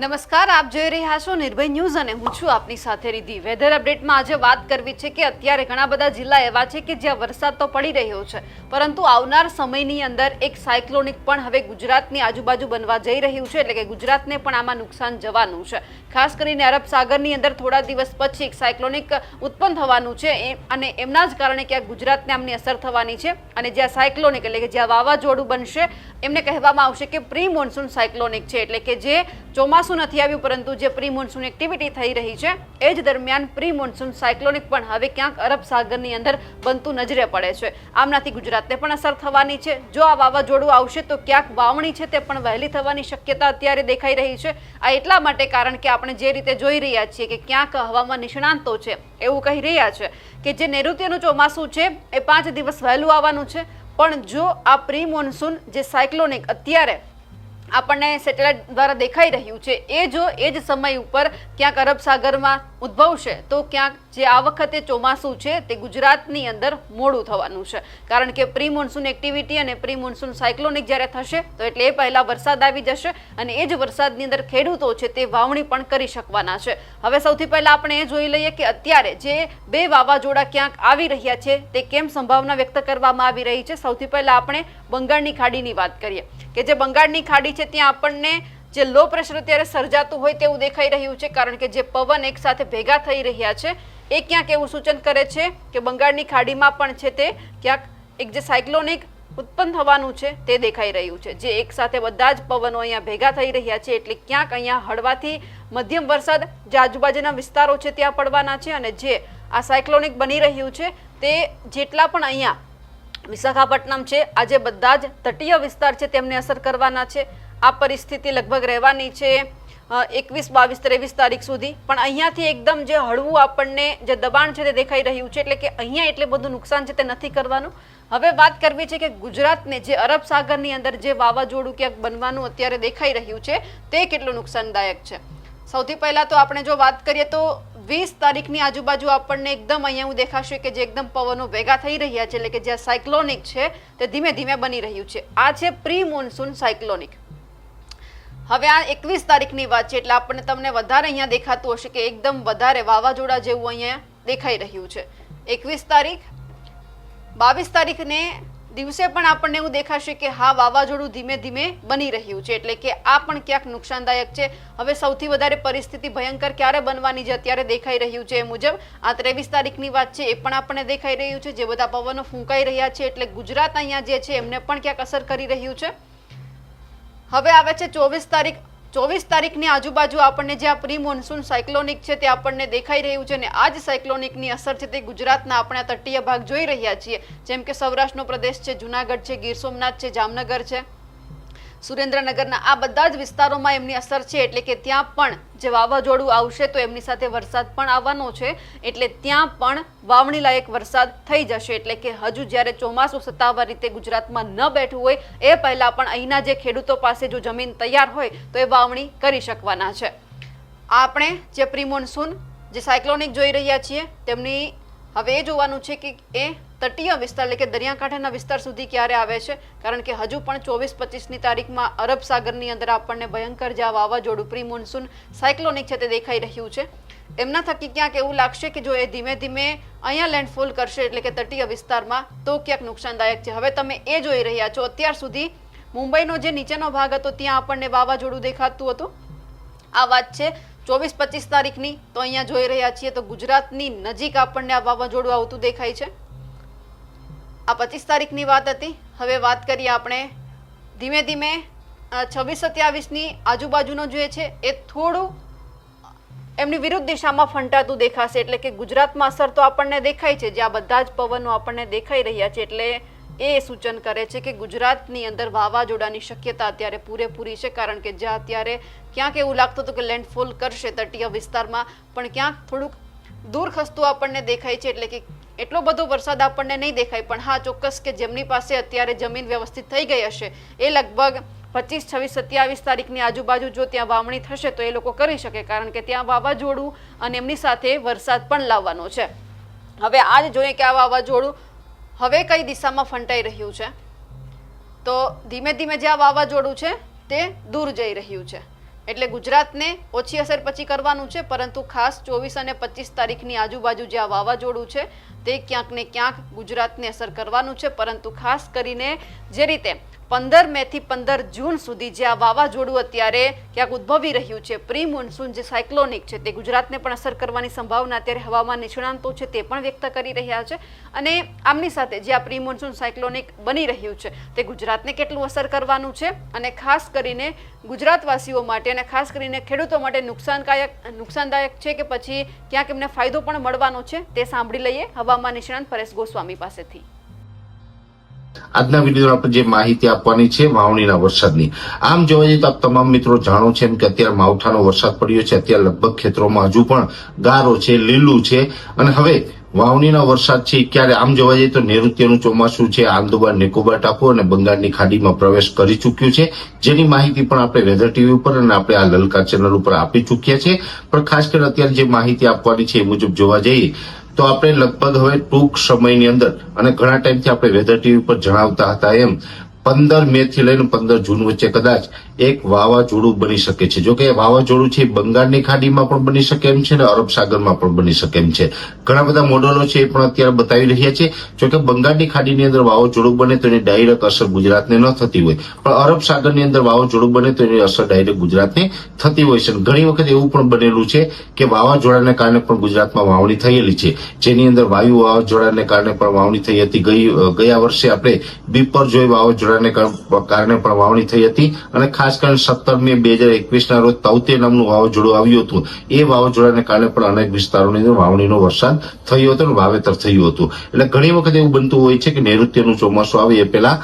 નમસ્કાર, આપ જોઈ રહ્યા છો નિર્ભય ન્યૂઝ અને હું છું આપની સાથે રીધી વેધર અપડેટમાં આજે વાત કરવી છે કે અત્યારે ઘણા બધા જિલ્લા એવા છે કે જ્યાં વરસાદ તો પડી રહ્યો છે, પરંતુ આવનાર સમયની અંદર એક સાયક્લોનિક પણ હવે ગુજરાતની આજુબાજુ બનવા જઈ રહ્યું છે, એટલે કે ગુજરાતને પણ આમાં નુકસાન જવાનું છે. ખાસ કરીને અરબ સાગરની અંદર થોડા દિવસ પછી એક સાયક્લોનિક ઉત્પન્ન થવાનું છે અને એમના જ કારણે ક્યાંક ગુજરાતને આમની અસર થવાની છે, અને જ્યાં સાયક્લોનિક એટલે કે જ્યાં વાવાઝોડું બનશે, એમને કહેવામાં આવશે કે પ્રી મોન્સૂન સાયક્લોનિક છે, એટલે કે જે ચોમાસું નથી આવ્યું, પરંતુ જે પ્રી મોન્સૂન એક્ટિવિટી થઈ રહી છે, એ જ દરમિયાન પ્રી મોન્સૂન સાયક્લોનિક પણ હવે ક્યાંક અરબ સાગરની અંદર બનતું નજરે પડે છે. આમનાથી ગુજરાતને પણ અસર થવાની છે. જો આ વાવાઝોડું આવશે, તો ક્યાંક વાવણી છે તે પણ વહેલી થવાની શક્યતા અત્યારે દેખાઈ રહી છે. આ એટલા માટે કારણ કે આપણે જે રીતે જોઈ રહ્યા છીએ કે ક્યાંક હવામાન નિષ્ણાંતો છે, એવું કહી રહ્યા છે કે જે નૈઋત્યનું ચોમાસું છે, એ પાંચ દિવસ વહેલું આવવાનું છે. પણ જો આ પ્રી મોન્સૂન જે સાયક્લોનિક અત્યારે આપણને સેટેલાઇટ દ્વારા દેખાઈ રહ્યું છે. એ જો એ જ સમય ઉપર ક્યાંક અરબ સાગરમાં ઉદ્ભવશે, તો ક્યાંક જે આ વખતે ચોમાસું છે તે ગુજરાતની અંદર મોડું થવાનું છે. કારણ કે પ્રી મોન્સૂન એક્ટિવિટી અને પ્રી મોન્સૂન સાયક્લોનિક જ્યારે થશે, તો એટલે એ પહેલાં વરસાદ આવી જશે અને એ જ વરસાદની અંદર ખેડૂતો છે તે વાવણી પણ કરી શકવાના છે. હવે સૌથી પહેલાં આપણે એ જોઈ લઈએ કે અત્યારે જે બે વાવાઝોડા ક્યાંક આવી રહ્યા છે, તે કેમ સંભાવના વ્યક્ત કરવામાં આવી રહી છે? સૌથી પહેલાં આપણે બંગાળની ખાડીની વાત કરીએ. કે જે બંગાળની ખાડી છે, ત્યાં આપણને જે લો પ્રેશર અત્યારે સર્જાતું હોય તેવું દેખાઈ રહ્યું છે, કારણ કે જે પવન એકસાથે ભેગા થઈ રહ્યા છે એ ક્યાંક એવું સૂચન કરે છે કે બંગાળની ખાડીમાં પણ છે તે, ક્યાંક એક જે સાયક્લોનિક ઉત્પન્ન થવાનું છે તે દેખાઈ રહ્યું છે. જે એક સાથે બધા જ પવનો અહીંયા ભેગા થઈ રહ્યા છે એટલે ક્યાંક અહીંયા હળવાથી મધ્યમ વરસાદ જે આજુબાજુના વિસ્તારો છે ત્યાં પડવાના છે અને જે આ સાયક્લોનિક બની રહ્યું છે તે જેટલા પણ અહીંયા વિશાખાપટ્ટનમ છે, આજે બધા જ તટીય વિસ્તાર છે તેમને અસર કરવાના છે. આ પરિસ્થિતિ લગભગ રહેવાની છે એકવીસ, બાવીસ, ત્રેવીસ તારીખ સુધી. પણ અહીંયાથી એકદમ જે હળવું આપણને જે દબાણ છે તે દેખાઈ રહ્યું છે, એટલે કે અહીંયા એટલે બધું નુકસાન છે તે નથી કરવાનું. હવે વાત કરવી છે કે ગુજરાતને જે અરબ સાગરની અંદર જે વાવાઝોડું ક્યાંક બનવાનું અત્યારે દેખાઈ રહ્યું છે, તે કેટલું નુકસાનદાયક છે? સૌથી પહેલાં તો આપણે જો વાત કરીએ તો વીસ તારીખની આજુબાજુ આપણને એકદમ અહીંયા એવું દેખાશે કે જે એકદમ પવનો ભેગા થઈ રહ્યા છે, એટલે કે જ્યાં સાયક્લોનિક છે તે ધીમે ધીમે બની રહ્યું છે. આ છે પ્રી મોન્સૂન સાયક્લોનિક. હવે આ એકવીસ તારીખની વાત છે, એટલે આપણને તમને વધારે અહીંયા દેખાતું હશે કે એકદમ વધારે વાવાઝોડા જેવું અહીંયા દેખાઈ રહ્યું છે. એકવીસ તારીખ, બાવીસ તારીખને દિવસે પણ આપણને એવું દેખાશે કે હા, વાવાઝોડું ધીમે ધીમે બની રહ્યું છે, એટલે કે આ પણ ક્યાંક નુકસાનદાયક છે. હવે સૌથી વધારે પરિસ્થિતિ ભયંકર ક્યારે બનવાની છે, અત્યારે દેખાઈ રહ્યું છે એ મુજબ. આ ત્રેવીસ તારીખની વાત છે એ પણ આપણને દેખાઈ રહ્યું છે, જે બધા પવનો ફૂંકાઈ રહ્યા છે, એટલે ગુજરાત અહીંયા જે છે એમને પણ ક્યાંક અસર કરી રહ્યું છે. હવે આવે છે ચોવીસ તારીખ. ચોવીસ તારીખની આજુબાજુ આપણને જે આ પ્રી મોન્સૂન સાયક્લોનિક છે તે આપણને દેખાઈ રહ્યું છે અને આ જ સાયક્લોનિકની અસર છે તે ગુજરાતના આપણે તટીય ભાગ જોઈ રહ્યા છીએ. જેમ કે સૌરાષ્ટ્રનો પ્રદેશ છે, જુનાગઢ છે, ગીર સોમનાથ છે, જામનગર છે. સુરેન્દ્રનગરના આ બધા જ વિસ્તારોમાં એમની અસર છે, એટલે કે ત્યાં પણ જે વાવાઝોડું આવશે તો એમની સાથે વરસાદ પણ આવવાનો છે, એટલે ત્યાં પણ વાવણી લાયક વરસાદ થઈ જશે, એટલે કે હજુ જ્યારે ચોમાસું સત્તાવાર રીતે ગુજરાતમાં ન બેઠું હોય, એ પહેલાં પણ અહીંના જે ખેડૂતો પાસે જો જમીન તૈયાર હોય, તો એ વાવણી કરી શકવાના છે. આપણે જે પ્રિમોન્સૂન, જે સાયક્લોનિક જોઈ રહ્યા છીએ, તેમની હવે એ જોવાનું છે કે એ તટીય વિસ્તાર, એટલે કે દરિયાકાંઠાના વિસ્તાર સુધી ક્યારે આવે છે? કારણ કે હજુ પણ ચોવીસ પચીસની તારીખમાં અરબ સાગરની અંદર આપણને ભયંકર જે આ વાવાઝોડું પ્રી મોન્સૂન સાયક્લોનિક છે તે દેખાઈ રહ્યું છે. એમના થકી ક્યાંક એવું લાગશે કે જો એ ધીમે ધીમે અહીંયા લેન્ડફોલ કરશે, એટલે કે તટીય વિસ્તારમાં, તો ક્યાંક નુકસાનદાયક છે. હવે તમે એ જોઈ રહ્યા છો. અત્યાર સુધી મુંબઈનો જે નીચેનો ભાગ હતો, ત્યાં આપણને વાવાઝોડું દેખાતું હતું. આ વાત છે ચોવીસ પચીસ તારીખની. તો અહીંયા જોઈ રહ્યા છીએ તો ગુજરાતની નજીક આપણને આ વાવાઝોડું આવતું દેખાય છે. આ પચીસ તારીખની વાત હતી. હવે વાત કરીએ આપણે ધીમે ધીમે છવ્વીસ સત્યાવીસની આજુબાજુનો જે છે, એ થોડું એમની વિરુદ્ધ દિશામાં ફંટાતું દેખાશે. એટલે કે ગુજરાતમાં અસર તો આપણને દેખાય છે જ્યાં બધા જ પવનો આપણને દેખાઈ રહ્યા છે. એટલે એ સૂચન કરે છે કે ગુજરાતની અંદર વાવાઝોડાની શક્યતા અત્યારે પૂરેપૂરી છે, કારણ કે જ્યાં અત્યારે ક્યાંક એવું લાગતું હતું કે લેન્ડફોલ કરશે તટીય વિસ્તારમાં, પણ ક્યાંક થોડુંક દૂર ખસતું આપણને દેખાય છે. એટલે કે એટલો બધો વરસાદ આપણને નહીં દેખાય, પણ હા, ચોક્કસ કે જેમની પાસે અત્યારે જમીન વ્યવસ્થિત થઈ ગઈ હશે, એ લગભગ પચીસ, છવ્વીસ, સત્યાવીસ તારીખની આજુબાજુ જો ત્યાં વાવણી થશે, તો એ લોકો કરી શકે, કારણ કે ત્યાં વાવાઝોડું અને એમની સાથે વરસાદ પણ લાવવાનો છે. હવે આજ જોઈએ કે આ વાવાઝોડું હવે કઈ દિશામાં ફંટાઈ રહ્યું છે? તો ધીમે ધીમે જે આ વાવાઝોડું છે, તે દૂર જઈ રહ્યું છે. એટલે ગુજરાતને ઓછી અસર પછી કરવાનું છે, પરંતુ ખાસ ચોવીસ અને પચીસ તારીખની આજુબાજુ જે આ વાવાઝોડું છે, તે ક્યાંક ને ક્યાંક ગુજરાતને અસર કરવાનું છે, પરંતુ ખાસ કરીને જે રીતે પંદર મે થી પંદર જૂન સુધી જે આ વાવાઝોડું અત્યારે ક્યાંક ઉદ્ભવી રહ્યું છે, પ્રી મોન્સૂન જે સાયક્લોનિક છે તે ગુજરાતને પણ અસર કરવાની સંભાવના અત્યારે હવામાન નિષ્ણાંતો છે તે પણ વ્યક્ત કરી રહ્યા છે અને આમની સાથે જે આ પ્રી મોન્સૂન સાયક્લોનિક બની રહ્યું છે તે ગુજરાતને કેટલું અસર કરવાનું છે અને ખાસ કરીને ગુજરાતવાસીઓ માટે અને ખાસ કરીને ખેડૂતો માટે નુકસાનકાયક, નુકસાનદાયક છે કે પછી ક્યાંક એમને ફાયદો પણ મળવાનો છે તે સાંભળી લઈએ હવામાન નિષ્ણાંત પરેશ ગોસ્વામી પાસેથી. આજના વીડિયો આપણે જે માહિતી આપવાની છે વાવણીના વરસાદની. આમ જોવા જઈએ તો આપ તમામ મિત્રો જાણો છે એમ કે અત્યારે માવઠાનો વરસાદ પડ્યો છે. અત્યારે લગભગ ખેતરોમાં હજુ પણ ગારો છે, લીલું છે. અને હવે વાવણીનો વરસાદ છે ક્યારે? આમ જોવા જઈએ તો નૈઋત્યનું ચોમાસું છે. આંદોબાર નિકોબાર ટાપુ અને બંગાળની ખાડીમાં પ્રવેશ કરી ચૂક્યું છે. જેની માહિતી પણ આપણે વેધર ટીવી ઉપર અને આપણે આ લલકા ચેનલ ઉપર આપી ચૂક્યા છે. પણ ખાસ કરીને અત્યારે જે માહિતી આપવાની છે એ મુજબ જોવા જઈએ તો આપણે લગભગ હવે ટૂંક સમયની અંદર, અને ઘણા ટાઈમથી આપણે વેધર ટીવી પર જણાવતા હતા એમ, પંદર મે થી લઈને પંદર જૂન વચ્ચે કદાચ એક વાવાઝોડું બની શકે છે. જોકે વાવાઝોડું છે બંગાળની ખાડીમાં પણ બની શકે એમ છે અને અરબ સાગરમાં પણ બની શકે એમ છે. ઘણા બધા મોડેલો છે એ પણ અત્યારે બતાવી રહ્યા છે. જોકે બંગાળની ખાડીની અંદર વાવાઝોડું બને તો એની ડાયરેક્ટ અસર ગુજરાતને ન થતી હોય. પણ અરબ સાગરની અંદર વાવાઝોડું બને તો એની અસર ડાયરેક્ટ ગુજરાતને થતી હોય છે. ઘણી વખત એવું પણ બનેલું છે કે વાવાઝોડાને કારણે પણ ગુજરાતમાં વાવણી થયેલી છે. જેની અંદર વાયુ વાવાઝોડાને કારણે પણ વાવણી થઈ હતી. ગઈ ગયા વર્ષે આપણે બિપરજોય વાવાઝોડાને કારણે પણ વાવણી થઈ હતી. અને ખાસ કરીને સત્તર મે બે હજાર એકવીસના રોજ તાઉતે નામનું વાવાઝોડું આવ્યું હતું. એ વાવાઝોડાને કારણે પણ અનેક વિસ્તારોની અંદર વાવણીનો વરસાદ થયો હતો અને વાવેતર થયું હતું. એટલે ઘણી વખત એવું બનતું હોય છે કે નૈઋત્યનું ચોમાસું આવે એ પહેલા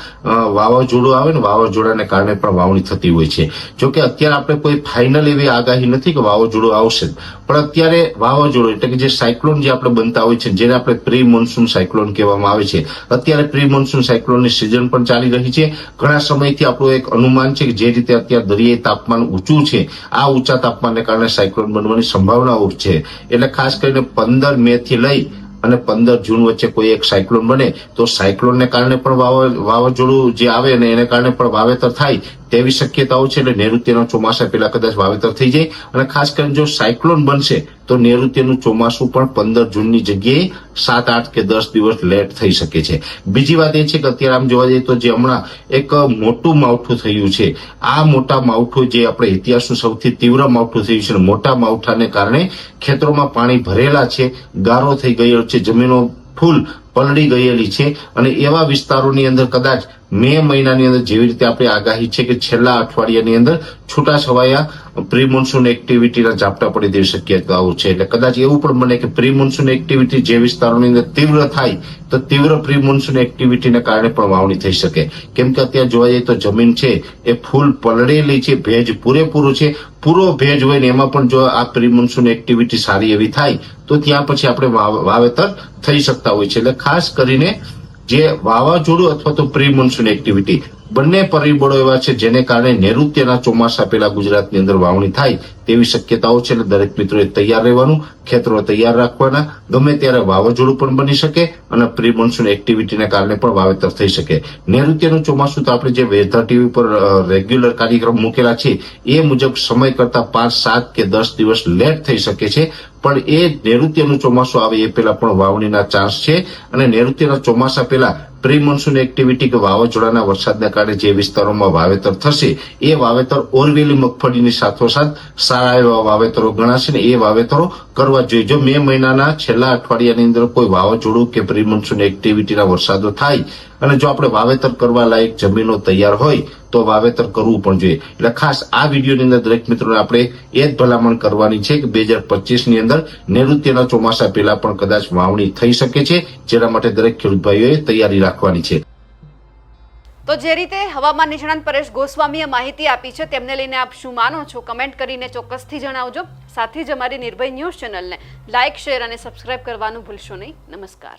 વાવાઝોડું આવે ને વાવાઝોડાને કારણે પણ વાવણી થતી હોય છે. જોકે અત્યારે આપણે કોઈ ફાઇનલ એવી આગાહી નથી કે વાવાઝોડું આવશે પણ અત્યારે વાવાઝોડું એટલે કે જે સાયક્લોન જે આપણે બનતા હોય છે જેને આપણે પ્રી મોન્સૂન સાયક્લોન કહેવામાં આવે છે. અત્યારે પ્રી મોન્સૂન સાયક્લોનની સિઝન પણ ચાલી રહી છે. ઘણા સમયથી આપણું એક અનુમાન છે કે જે રીતે અત્યારે દરિયાઈ તાપમાન ઊંચું છે. આ ઊંચા તાપમાનને કારણે સાયક્લોન બનવાની સંભાવનાઓ છે. એટલે ખાસ કરીને પંદર મે થી લઈ અને પંદર જૂન વચ્ચે કોઈ એક સાયક્લોન બને તો સાયક્લોનને કારણે પણ વાવા- વાવાઝોડું જે આવે ને એને કારણે પણ વાવેતર થાય તેવી શક્યતાઓ છે એટલે નૈઋત્યના ચોમાસા પહેલા કદાચ વાવેતર થઈ જાય. અને ખાસ કરીને જો સાયક્લોન બનશે, તો નૈઋત્યનું ચોમાસું પણ પંદર જૂનની જગ્યાએ સાત, આઠ કે દસ દિવસ લેટ થઈ શકે છે. બીજી વાત એ છે કે અત્યારે આમ જોવા જઈએ તો જે હમણાં એક મોટું માવઠું થયું છે. આ મોટા માવઠું જે આપણે ઇતિહાસનું સૌથી તીવ્ર માવઠું થયું છે મોટા માવઠાને કારણે ખેતરોમાં પાણી ભરેલા છે, ગારો થઈ ગયો છે, જમીનો ફૂલ પલળી ગયેલી છે. અને એવા વિસ્તારોની અંદર કદાચ મે મહિનાની અંદર જેવી રીતે આપણી આગાહી છે કે છેલ્લા અઠવાડિયાની અંદર છૂટા છવાયા પ્રી મોન્સૂન એક્ટિવિટીના ઝાપટા પડી દેવી શક્યતાઓ છે. એટલે કદાચ એવું પણ બને કે પ્રી મોન્સૂન એક્ટિવિટી જે વિસ્તારોની અંદર તીવ્ર થાય, તો તીવ્ર પ્રી મોન્સૂન એક્ટિવિટીને કારણે પણ વાવણી થઈ શકે. કેમ કે અત્યારે જોવા જઈએ તો જમીન છે, એ ફૂલ પલળેલી છે, ભેજ પૂરેપૂરો છે. પૂરો ભેજ હોય ને એમાં પણ જો આ પ્રી મોન્સૂન એક્ટિવિટી સારી એવી થાય, તો ત્યાં પછી આપણે વાવ- વાવેતર થઈ શકતા હોય છે. એટલે ખાસ કરીને જે વાવાઝોડું અથવા તો પ્રી મોન્સૂન એક્ટિવિટી બંને પરિબળો એવા છે જેને કારણે નૈઋત્યના ચોમાસા પહેલા ગુજરાતની અંદર વાવણી થાય તેવી શક્યતાઓ છે એટલે દરેક મિત્રોએ તૈયાર રહેવાનું ખેતરો તૈયાર રાખવાના, ગમે ત્યારે વાવાઝોડું પણ બની શકે અને પ્રી મોન્સૂન એક્ટિવિટીને કારણે પણ વાવેતર થઈ શકે. નૈઋત્યનું ચોમાસું તો આપણે જે વેધર ટીવી પર રેગ્યુલર કાર્યક્રમ મૂકેલા છે, એ મુજબ સમય કરતા પાંચ, સાત કે દસ દિવસ લેટ થઈ શકે છે, પણ એ નૈઋત્યનું ચોમાસું આવે એ પહેલા પણ વાવણીના ચાન્સ છે અને નૈઋત્યના ચોમાસા પહેલા પ્રી મોન્સૂન એક્ટિવિટી કે વાવાઝોડાના વરસાદના કારણે જે વિસ્તારોમાં વાવેતર થશે, એ વાવેતર ઓરવેલી, મગફળીની સાથોસાથ સારા એવા વાવેતરો ગણાશે ને એ વાવેતરો કરવા જોઈએ. જો મે મહિનાના છેલ્લા અઠવાડિયાની અંદર કોઈ વાવાઝોડું કે પ્રી મોન્સૂન એક્ટિવિટીના વરસાદો થાય અને જો આપણે વાવેતર કરવા લાયક જમીનો તૈયાર હોય, તો વાવેતર કરવું પણ જોઈએ. એટલે ખાસ આ વિડીયોની અંદર દરેક મિત્રોને આપણે એ જ ભલામણ કરવાની છે કે બે હજાર પચીસની અંદર નૈઋત્યના ચોમાસા પહેલા પણ કદાચ વાવણી થઈ શકે છે, જેના માટે દરેક ખેડૂત ભાઈઓએ તૈયારી રાખવાની છે. તો જે રીતે હવામાન નિષ્ણાંત પરેશ ગોસ્વામીએ માહિતી આપી છે, તેમને લઈને આપ શું માનો છો? કમેન્ટ કરીને ચોક્કસથી જણાવજો. સાથે જ અમારી નિર્ભય ન્યૂઝ ચેનલને લાઇક, શેર અને સબસ્ક્રાઇબ કરવાનું ભૂલશો નહીં. નમસ્કાર.